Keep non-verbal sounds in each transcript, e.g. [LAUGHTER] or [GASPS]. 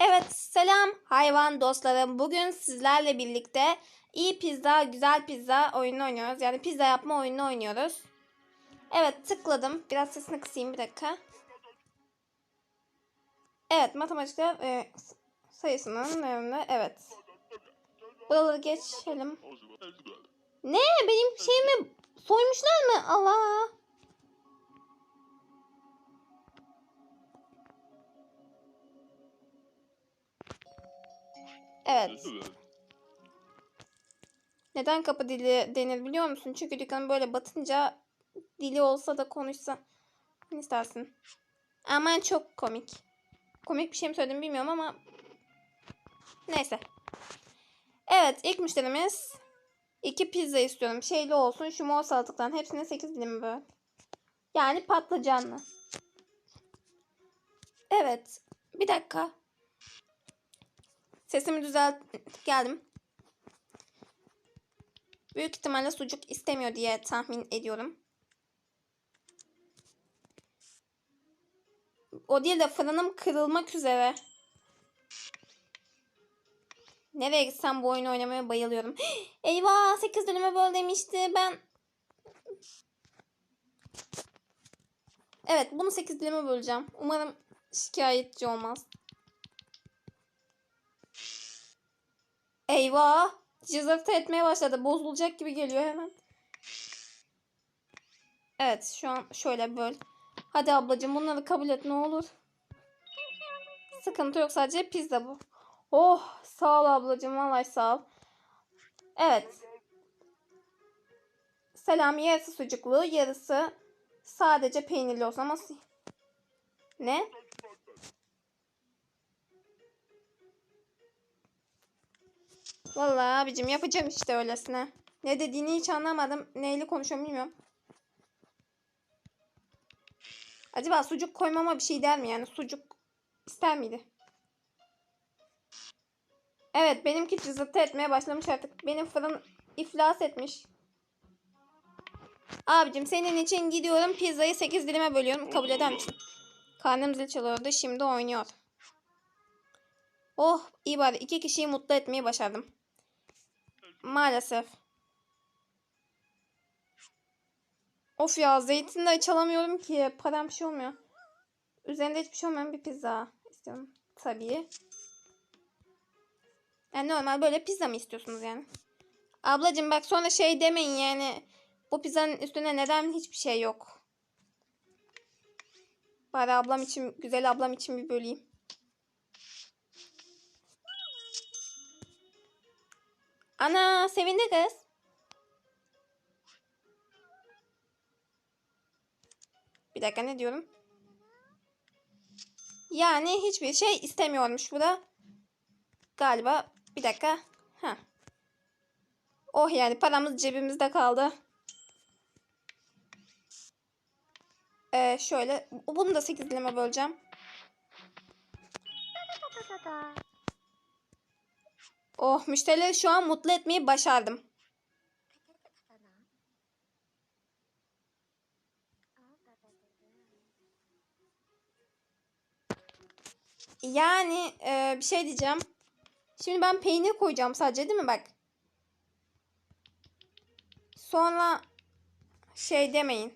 Evet, selam hayvan dostlarım. Bugün sizlerle birlikte iyi pizza, güzel pizza oyunu oynuyoruz. Yani pizza yapma oyunu oynuyoruz. Evet, tıkladım. Biraz sesini kısayım bir dakika. Evet, matematikler e, sayısının önünde. Evet. Buraları geçelim. Ne? Benim şeyimi soymuşlar mı? Allah. Evet. Neden kapı dili denir biliyor musun? Çünkü dükkan böyle batınca dili olsa da konuşsa. Ne istersin? Aman çok komik. Komik bir şey mi söyledim bilmiyorum ama neyse. Evet ilk müşterimiz iki pizza istiyorum. Şeyli olsun şu mor salatalıktan hepsine 8 dilim böyle. Yani patlıcanlı. Evet. Bir dakika. Sesimi düzelt geldim. Büyük ihtimalle sucuk istemiyor diye tahmin ediyorum. O değil de fırınım kırılmak üzere. Nereye gitsem bu oyunu oynamaya bayılıyorum. [GASPS] Eyvah 8 döneme böl demişti ben. Evet bunu 8 dilime böleceğim. Umarım şikayetçi olmaz. Eyvah. Cızırtı etmeye başladı. Bozulacak gibi geliyor hemen. Evet şu an şöyle böl. Hadi ablacığım bunları kabul et ne olur. Sıkıntı yok sadece pizza bu. Oh sağ ol ablacığım vallahi sağ ol. Evet. Selam yarısı sucuklu yarısı sadece peynirli olsun ama ne? Vallahi abicim yapacağım işte öylesine. Ne dediğini hiç anlamadım. Neyle konuşuyorum bilmiyorum. Acaba sucuk koymama bir şey der mi yani? Sucuk ister miydi? Evet benimki cızırtı etmeye başlamış artık. Benim fırın iflas etmiş. Abicim senin için gidiyorum pizzayı 8 dilime bölüyorum. Kabul eder misin? Karnım zil çalıyordu şimdi oynuyor. Oh iyi bari iki kişiyi mutlu etmeyi başardım. Maalesef. Of ya zeytin de çalamıyorum ki. Param bir şey olmuyor. Üzerinde hiçbir şey olmayan bir pizza istiyorum. Tabii. Yani normal böyle pizza mı istiyorsunuz yani? Ablacığım bak sonra şey demeyin yani. Bu pizzanın üstüne neden hiçbir şey yok. Bari ablam için, güzel ablam için bir böleyim. Ana sevindi kız. Bir dakika ne diyorum? Yani hiçbir şey istemiyormuş bu da. Galiba bir dakika. Ha. Oh yani paramız cebimizde kaldı. Ee, şöyle bunu da 8 dilime böleceğim. Oh müşterileri şu an mutlu etmeyi başardım. Yani e, bir şey diyeceğim. Şimdi ben peynir koyacağım sadece değil mi bak. Sonra şey demeyin.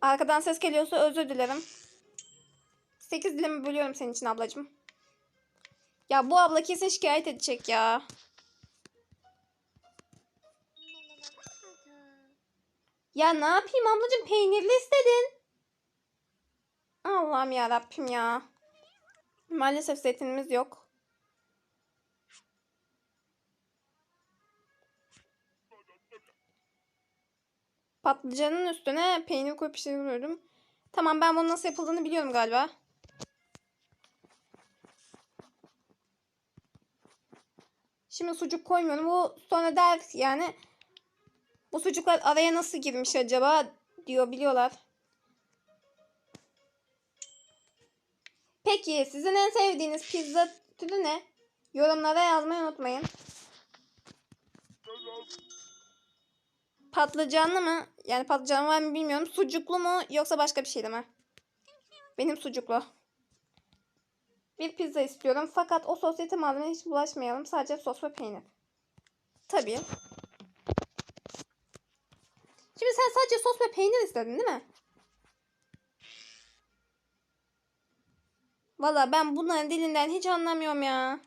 Arkadan ses geliyorsa özür dilerim. 8 dilimi bölüyorum senin için ablacığım. Ya bu abla kesin şikayet edecek ya. Ya ne yapayım ablacığım peynirli istedin. Allah'ım ya Rabbim ya. Maalesef zeytinimiz yok. Patlıcanın üstüne peynir koyup pişiriyorum. Tamam ben bunun nasıl yapıldığını biliyorum galiba. Şimdi sucuk koymuyorum. Bu sonra der yani bu sucuklar araya nasıl girmiş acaba diyor biliyorlar. Peki sizin en sevdiğiniz pizza türü ne? Yorumlara yazmayı unutmayın. Patlıcanlı mı? Yani patlıcanlı var mı bilmiyorum. Sucuklu mu yoksa başka bir şey mi? Benim sucuklu. Bir pizza istiyorum fakat o sosyete malzemeye hiç bulaşmayalım. Sadece sos ve peynir. Tabii. Şimdi sen sadece sos ve peynir istedin değil mi? Valla ben bunların dilinden hiç anlamıyorum ya.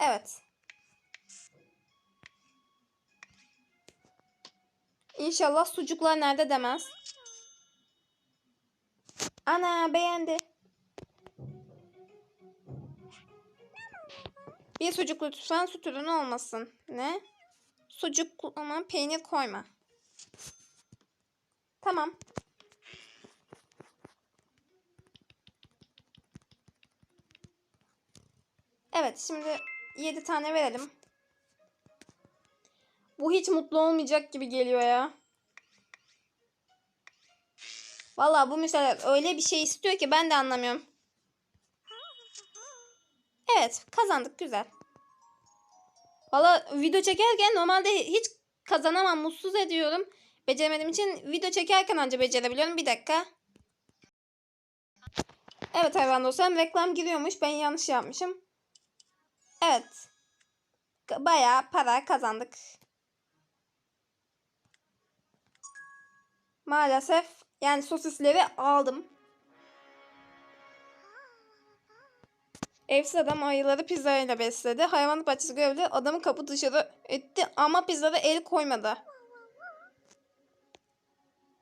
Evet. İnşallah sucuklar nerede demez. Ana beğendi. Bir sucuk lütfen süt ürünü olmasın. Ne? Sucuk ama peynir koyma. Tamam. Evet şimdi 7 tane verelim. Bu hiç mutlu olmayacak gibi geliyor ya. Vallahi bu müşteriler öyle bir şey istiyor ki ben de anlamıyorum. Evet kazandık güzel. Valla video çekerken normalde hiç kazanamam mutsuz ediyorum. Beceremediğim için video çekerken anca becerebiliyorum. Bir dakika. Evet hayvan dostlarım reklam giriyormuş. Ben yanlış yapmışım. Evet. Bayağı para kazandık. Maalesef yani sosisleri aldım. Evsiz adam ayıları pizza ile besledi. Hayvanat bahçesi görevli adamı kapı dışarı etti ama pizzada el koymadı.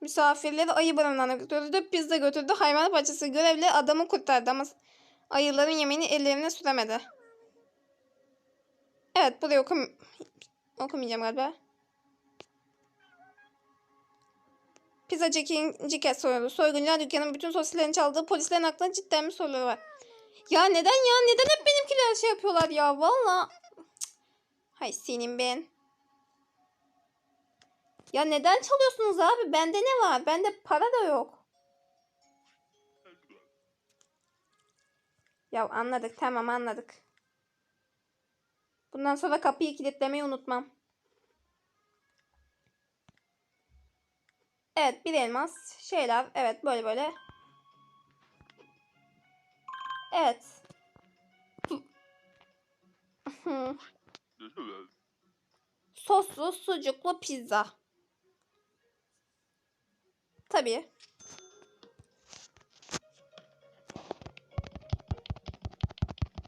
Misafirleri ayı barınağına götürdü. Pizza götürdü. Hayvanat bahçesi görevli adamı kurtardı ama ayıların yemeğini ellerine süremedi. Evet burayı okum okumayacağım galiba. Pizzacı ikinci kez soruyordu. Soyguncular dükkanın bütün sosislerini çaldığı polislerin aklına cidden bir soruları var. Ya neden ya? Neden hep benimkiler şey yapıyorlar ya? Valla. Hay senin ben. Ya neden çalıyorsunuz abi? Bende ne var? Bende para da yok. Ya anladık. Tamam anladık. Bundan sonra kapıyı kilitlemeyi unutmam. Evet bir elmas. Şeyler. Evet böyle böyle. Evet. Soslu sucuklu pizza. Tabii.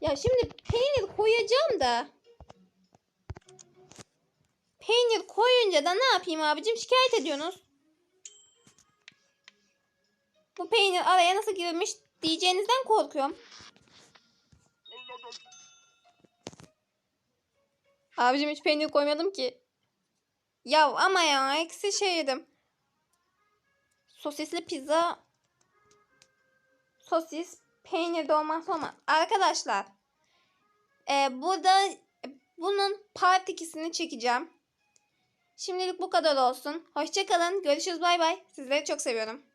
Ya şimdi peynir koyacağım da. Peynir koyunca da ne yapayım abicim? Şikayet ediyorsunuz. Bu peynir araya nasıl girmiş diyeceğinizden korkuyorum. Abicim hiç peynir koymadım ki. Ya ama ya eksi şey yedim. Sosisli pizza. Sosis. Peynir de olmazsa olmaz. Arkadaşlar. E, burada bunun part 2'sini çekeceğim. Şimdilik bu kadar olsun. Hoşçakalın. Görüşürüz. Bay bay. Sizleri çok seviyorum.